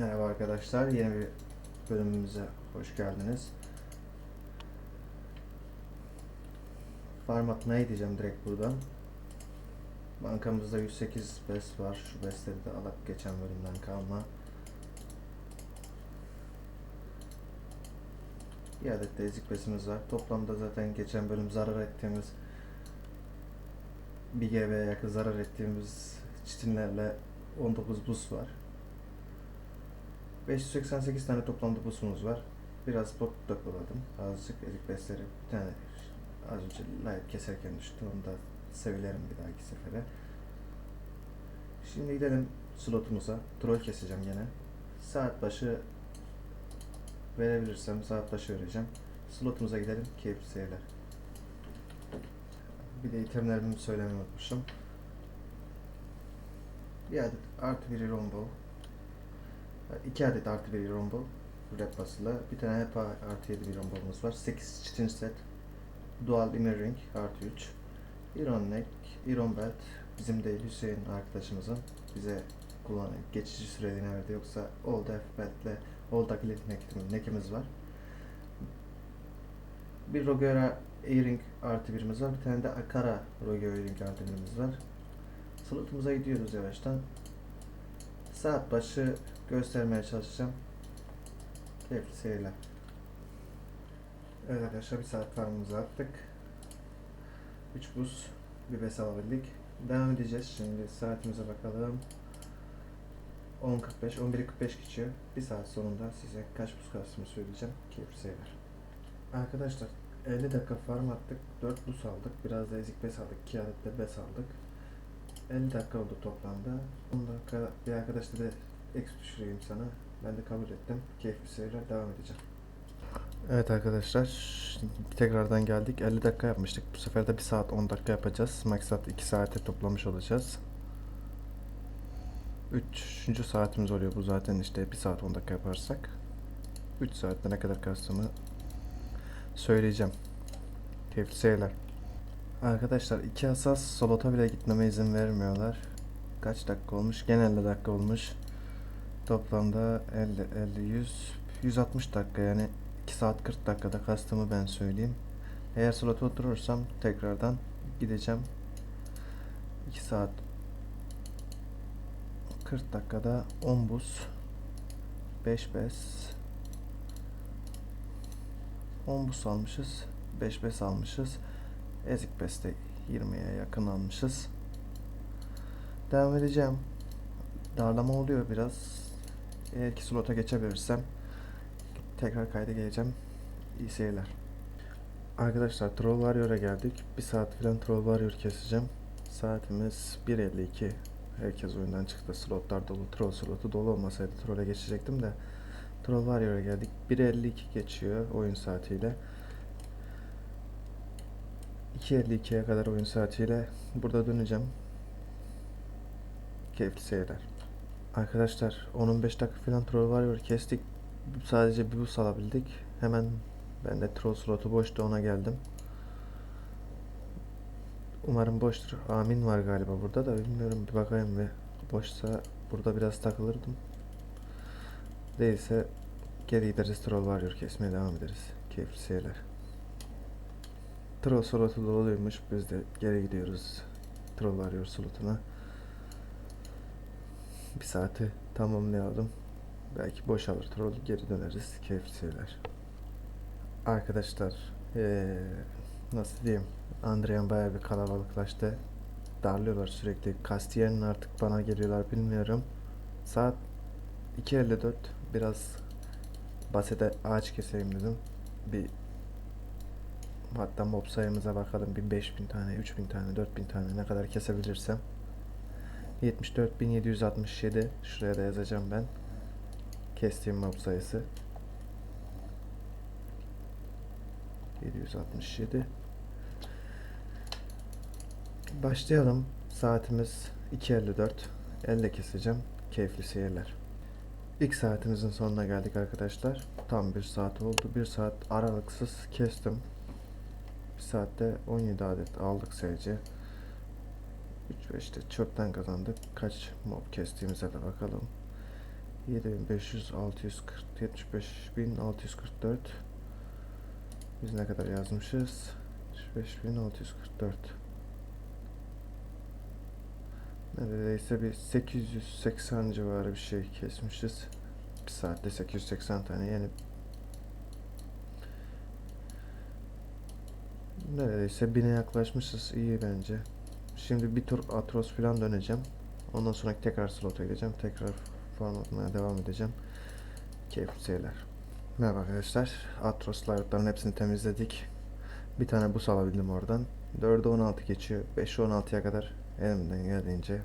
Merhaba arkadaşlar, yeni bir bölümümüze hoş geldiniz. Farm atmaya diyeceğim direkt buradan. Bankamızda 108 BES var. Şu BES'leri de alak geçen bölümden kalma. Bir adet de ezik besimiz var. Toplamda zaten geçen bölüm zarar ettiğimiz 1 GB'ye yakın zarar ettiğimiz çitinlerle 19 bus var. 588 tane toplamda busumuz var. Biraz bot depoladım. Azıcık ezik besleri. Bir tane az önce light keserken düştü. Onu da sevilerim bir dahaki sefere. Şimdi gidelim slotumuza. Troll keseceğim gene. Saat başı verebilirsem saat başı vereceğim. Slotumuza gidelim. Keyifli seyirler. Bir de itemlerimi söylemeyi unutmuşum. Bir adet artı bir rombo. 2 adet artı bir rombo. Red basılı. Bir tane hep artı 7 bir rombomuz var. 8 çitin set. Dual inner ring artı 3. Iron neck, Iron belt. Bizim değil Hüseyin arkadaşımızın bize kullanı geçici süreliğine verdi. Yoksa Old F beltle Old Akilit neckimiz var. Bir Rogera Earring artı birimiz var. Bir tane de Akara Rogera Earring artı birimiz var. Slotumuza gidiyoruz yavaştan. Saat başı göstermeye çalışacağım. Seyirler. Evet arkadaşlar bir saat farmımızı attık. 3 buz, bir bes alabildik. Devam edeceğiz şimdi saatimize bakalım. 10.45, 11.45 geçiyor. Bir saat sonunda size kaç buz kastığımı söyleyeceğim. Keyifli seyirler. Arkadaşlar 50 dakika farm attık. 4 buz aldık. Biraz da ezik bes aldık. 2 adet de bes aldık. 50 dakika oldu toplamda. 10 dakika bir arkadaş dedi X düşüreyim sana. Ben de kabul ettim. Keyifli seyirler devam edeceğim. Evet arkadaşlar tekrardan geldik. 50 dakika yapmıştık. Bu sefer de 1 saat 10 dakika yapacağız. Maksat 2 saate toplamış olacağız. 3. saatimiz oluyor bu zaten işte 1 saat 10 dakika yaparsak. 3 saatte ne kadar kastığımı söyleyeceğim. Keyifli seyirler. Arkadaşlar iki asas solota bile gitmeme izin vermiyorlar. Kaç dakika olmuş? Genelde dakika olmuş. Toplamda 50, 50, 100, 160 dakika yani 2 saat 40 dakikada kastımı ben söyleyeyim. Eğer slota oturursam tekrardan gideceğim. 2 saat 40 dakikada 10 buz 5 bes 10 buz almışız 5 bes almışız. Ezik beste 20'ye yakın almışız. Devam edeceğim. Darlama oluyor biraz eğer ki slota geçebilirsem tekrar kayda geleceğim iyi seyirler Arkadaşlar Troll Warrior'a geldik. Bir saat falan Troll Warrior keseceğim. Saatimiz 1.52. Herkes oyundan çıktı. Slotlar dolu. Troll slotu dolu olmasaydı Troll'e geçecektim de. Troll Warrior'a geldik. 1.52 geçiyor oyun saatiyle. 2.52'ye kadar oyun saatiyle burada döneceğim. Keyifli seyirler. Arkadaşlar 10-15 dakika falan Troll Warrior kestik. Sadece bir bus alabildik. Hemen ben de troll slotu boştu ona geldim. Umarım boştur. Amin var galiba burada da bilmiyorum bir bakayım ve boşsa burada biraz takılırdım. Değilse geri gideriz troll varıyor kesmeye devam ederiz. Keyifli seyirler. Troll slotu doluymuş biz de geri gidiyoruz. Troll varıyor slotuna. Bir saati tamamlayalım. Belki boşalır troll geri döneriz. Keyifli seyirler. Arkadaşlar ee, nasıl diyeyim Andrean bayağı bir kalabalıklaştı. Darlıyorlar sürekli. Castiel'in artık bana geliyorlar bilmiyorum. Saat 2.54 biraz basite ağaç keseyim dedim. Bir hatta mob sayımıza bakalım bir 5000 tane, 3000 tane, 4000 tane ne kadar kesebilirsem. 74.767 şuraya da yazacağım ben. Kestiğim mob sayısı. 767 Başlayalım. Saatimiz 2.54. Elle keseceğim. Keyifli seyirler. İlk saatimizin sonuna geldik arkadaşlar. Tam bir saat oldu. Bir saat aralıksız kestim. Bir saatte 17 adet aldık sayıcı. 3 ve işte çöpten kazandık. Kaç mob kestiğimize de bakalım. 7500 640 75644 Biz ne kadar yazmışız? 75644 Neredeyse bir 880 civarı bir şey kesmişiz. Bir saatte 880 tane yani Neredeyse bine yaklaşmışız. iyi bence. Şimdi bir tur Atros falan döneceğim. Ondan sonra tekrar slota gideceğim. Tekrar farm atmaya devam edeceğim. Keyifli seyirler. Merhaba arkadaşlar. Atros layotların hepsini temizledik. Bir tane bus alabildim oradan. 4'e 16 geçiyor. 5'e 16'ya kadar elimden geldiğince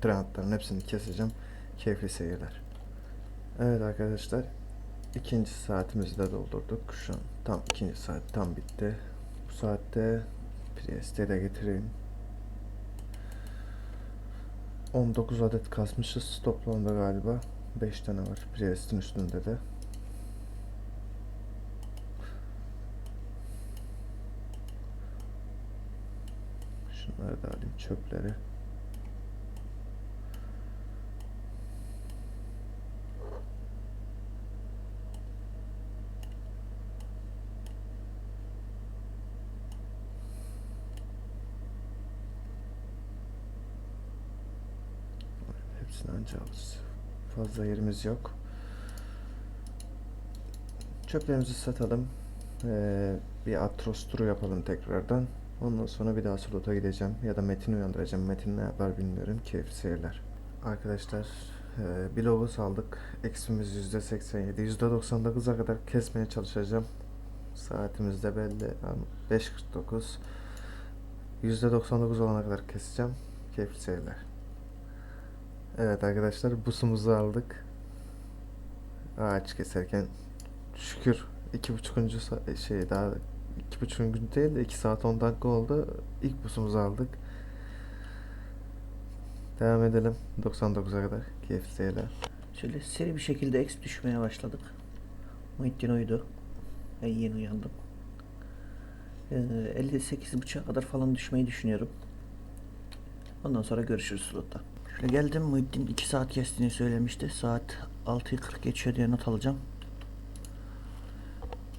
trendlerin hepsini keseceğim. Keyifli seyirler. Evet arkadaşlar. ikinci saatimizi de doldurduk. Şu an tam ikinci saat tam bitti. Bu saatte Priest'e de getireyim. 19 adet kasmışız toplamda galiba. 5 tane var Priest'in üstünde de. Şunları da alayım çöpleri. Fazla yerimiz yok. Çöplerimizi satalım. Ee, bir Atros turu yapalım tekrardan. Ondan sonra bir daha slota gideceğim. Ya da Metin'i uyandıracağım. Metin ne yapar bilmiyorum. Keyifli seyirler. Arkadaşlar e, bir logo saldık. Eksimiz %87. %99'a kadar kesmeye çalışacağım. Saatimiz de belli. ama 5.49. %99 olana kadar keseceğim. Keyifli seyirler. Evet arkadaşlar busumuzu aldık. Ağaç keserken şükür iki buçukuncu şey daha iki buçukuncu değil de iki saat 10 dakika oldu. İlk busumuzu aldık. Devam edelim 99'a kadar keyifli seyirler. Şöyle seri bir şekilde eks düşmeye başladık. Muhittin uyudu. Ben yeni uyandım. Ee, 58.5'a kadar falan düşmeyi düşünüyorum. Ondan sonra görüşürüz slotta. Geldim Muhittin 2 saat kestiğini söylemişti. Saat 6'yı 40 geçiyor diye not alacağım.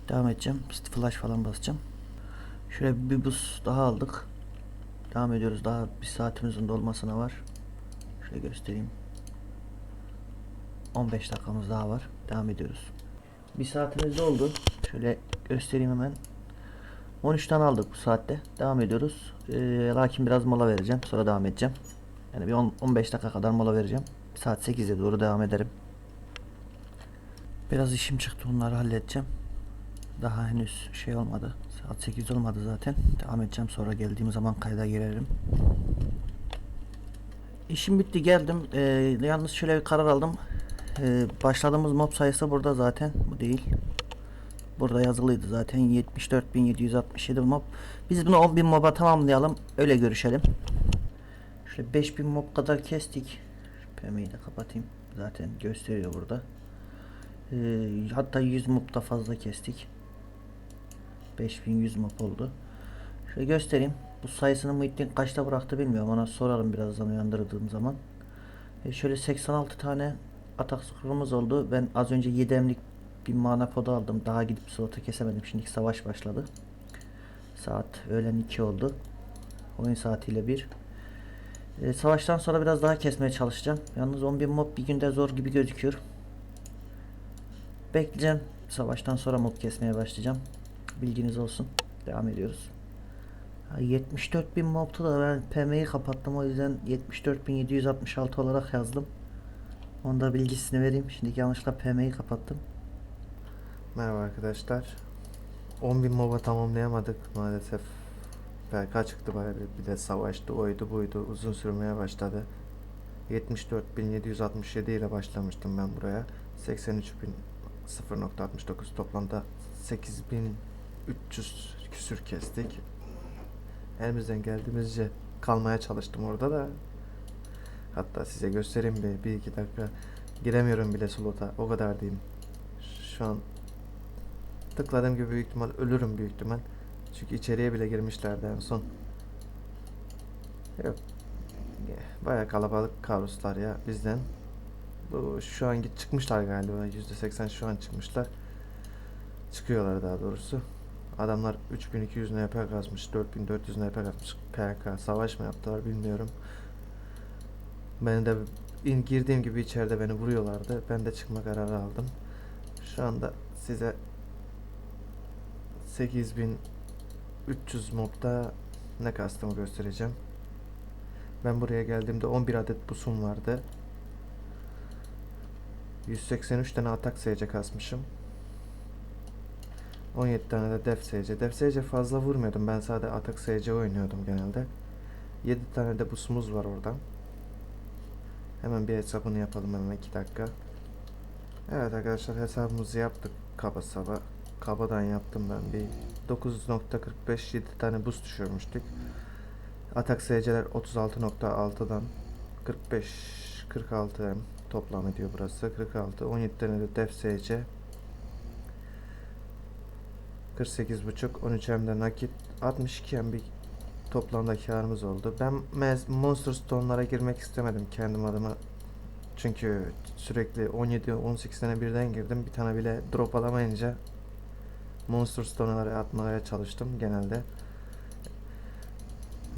Devam edeceğim. Flash falan basacağım. Şöyle bir bus daha aldık. Devam ediyoruz. Daha bir saatimizin dolmasına var. Şöyle göstereyim. 15 dakikamız daha var. Devam ediyoruz. Bir saatimiz doldu. Şöyle göstereyim hemen. 13 tane aldık bu saatte. Devam ediyoruz. Ee, lakin biraz mola vereceğim. Sonra devam edeceğim. Yani bir 10 15 dakika kadar mola vereceğim. Saat 8'e doğru devam ederim. Biraz işim çıktı. Bunları halledeceğim. Daha henüz şey olmadı. Saat 8 olmadı zaten. Devam edeceğim. Sonra geldiğim zaman kayda girerim. İşim bitti geldim. Ee, yalnız şöyle bir karar aldım. Ee, başladığımız mob sayısı burada zaten. Bu değil. Burada yazılıydı zaten 74.767 mob. Biz bunu 10.000 moba tamamlayalım. Öyle görüşelim. Şöyle 5000 mob kadar kestik. PM'yi de kapatayım. Zaten gösteriyor burada. Ee, hatta 100 mob da fazla kestik. 5100 mob oldu. Şöyle göstereyim. Bu sayısını Muhittin kaçta bıraktı bilmiyorum. Ona sorarım birazdan uyandırdığım zaman. E şöyle 86 tane atak skorumuz oldu. Ben az önce 7 emlik bir mana podu aldım. Daha gidip slota kesemedim. Şimdi savaş başladı. Saat öğlen 2 oldu. Oyun saatiyle 1. E, savaştan sonra biraz daha kesmeye çalışacağım. Yalnız 10.000 mob bir günde zor gibi gözüküyor. Bekleyeceğim. Savaştan sonra mob kesmeye başlayacağım. Bilginiz olsun. Devam ediyoruz. 74.000 mobtu da ben PM'yi kapattım o yüzden 74.766 olarak yazdım. Onda bilgisini vereyim. Şimdi yanlışlıkla PM'yi kapattım. Merhaba arkadaşlar. 10.000 MOBA tamamlayamadık maalesef. Belki çıktı bayağı bir, bir de savaştı oydu buydu uzun sürmeye başladı. 74.767 ile başlamıştım ben buraya. 83.000 0.69 toplamda 8.300 küsür kestik. Elimizden geldiğimizce kalmaya çalıştım orada da. Hatta size göstereyim bir, bir iki dakika. Giremiyorum bile slota. O kadar diyeyim. Şu an tıkladığım gibi büyük ihtimal ölürüm büyük ihtimal. Çünkü içeriye bile girmişlerdi en son. Yok. Baya kalabalık karuslar ya bizden. Bu şu an git çıkmışlar galiba. %80 şu an çıkmışlar. Çıkıyorlar daha doğrusu. Adamlar 3200 NP kazmış, 4400 NP kazmış. PK savaş mı yaptılar bilmiyorum. Ben de in, girdiğim gibi içeride beni vuruyorlardı. Ben de çıkma kararı aldım. Şu anda size 8300 mobda ne kastımı göstereceğim. Ben buraya geldiğimde 11 adet busum vardı. 183 tane atak SC kasmışım. 17 tane de def SC. Def SC fazla vurmuyordum. Ben sadece atak SC oynuyordum genelde. 7 tane de busumuz var oradan. Hemen bir hesabını yapalım hemen 2 dakika. Evet arkadaşlar hesabımızı yaptık kaba saba. Kabadan yaptım ben bir 9.45 7 tane boost düşürmüştük. Atak SC'ler 36.6'dan 45 46 hem toplam ediyor burası. 46 17 tane de def SC 48.5 13 hem de nakit 62 hem bir toplamda karımız oldu. Ben Monster Stone'lara girmek istemedim kendim adıma. Çünkü sürekli 17-18 tane birden girdim. Bir tane bile drop alamayınca Monster Stone'lara atmaya çalıştım genelde.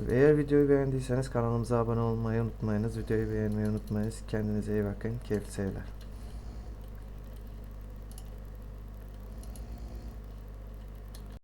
Eğer videoyu beğendiyseniz kanalımıza abone olmayı unutmayınız. Videoyu beğenmeyi unutmayınız. Kendinize iyi bakın. Keyifli seyirler.